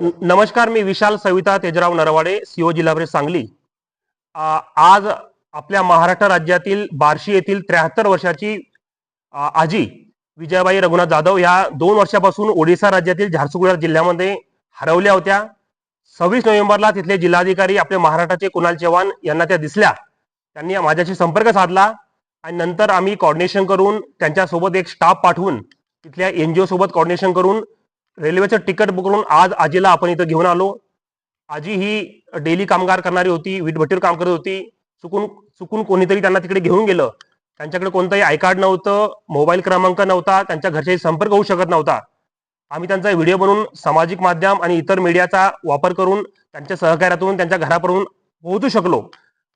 नमस्कार मी विशाल सविता तेजराव नरवाडे सीओ जिल्हा परिषद सांगली. आज आपल्या महाराष्ट्र राज्यातील बार्शी येथील त्र्याहत्तर वर्षाची आजी विजयाबाई रघुनाथ जाधव ह्या दोन वर्षापासून ओडिसा राज्यातील झारसुगुडा जिल्ह्यामध्ये हरवल्या होत्या. सव्वीस नोव्हेंबरला तिथले जिल्हाधिकारी आपले महाराष्ट्राचे कुणाल चव्हाण यांना त्या दिसल्या. त्यांनी माझ्याशी संपर्क साधला आणि नंतर आम्ही कॉर्डिनेशन करून त्यांच्यासोबत एक स्टाफ पाठवून तिथल्या एन जी सोबत कॉर्डिनेशन करून रेल्वेचं तिकीट बुक करून आज आजीला आपण इथं घेऊन आलो. आजी ही डेली कामगार करणारी होती वीटभट्टीवर काम करत होती. चुकून चुकून कोणीतरी त्यांना तिकडे घेऊन गेलं. त्यांच्याकडे कोणतंही आय कार्ड नव्हतं मोबाईल क्रमांक नव्हता त्यांच्या घरच्याशी संपर्क होऊ शकत नव्हता. आम्ही त्यांचा व्हिडिओ बनवून सामाजिक माध्यम आणि इतर मीडियाचा वापर करून त्यांच्या सहकार्यातून त्यांच्या घरापर्यंत पोहोचू शकलो.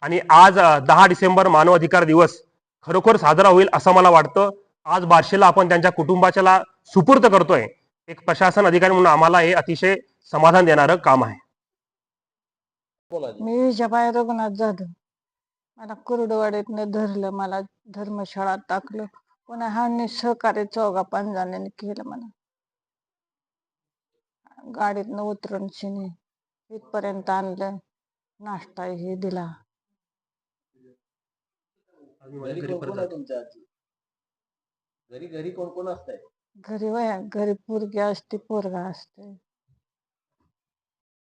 आणि आज दहा डिसेंबर मानव अधिकार दिवस खरोखर साजरा होईल असं मला वाटतं. आज बारशेला आपण त्यांच्या कुटुंबाच्याला सुपूर्त करतोय. एक प्रशासन अधिकारी म्हणून आम्हाला हे अतिशय समाधान देणारं काम आहे. मी विजयबाई रघुनाथ जाधव. मला कुर्डवाडीतनं धरलं मला धर्मशाळा टाकलं. पुन्हा ह्यांनी सहकार्य चौघा पांजाने केलं मला. गाडीतनं उतरून शिनी इथपर्यंत आणलं नाश्ता हे दिला. घरी कोण कोण असतंय? घरी वया घरी पोरगी असते पोरगा असते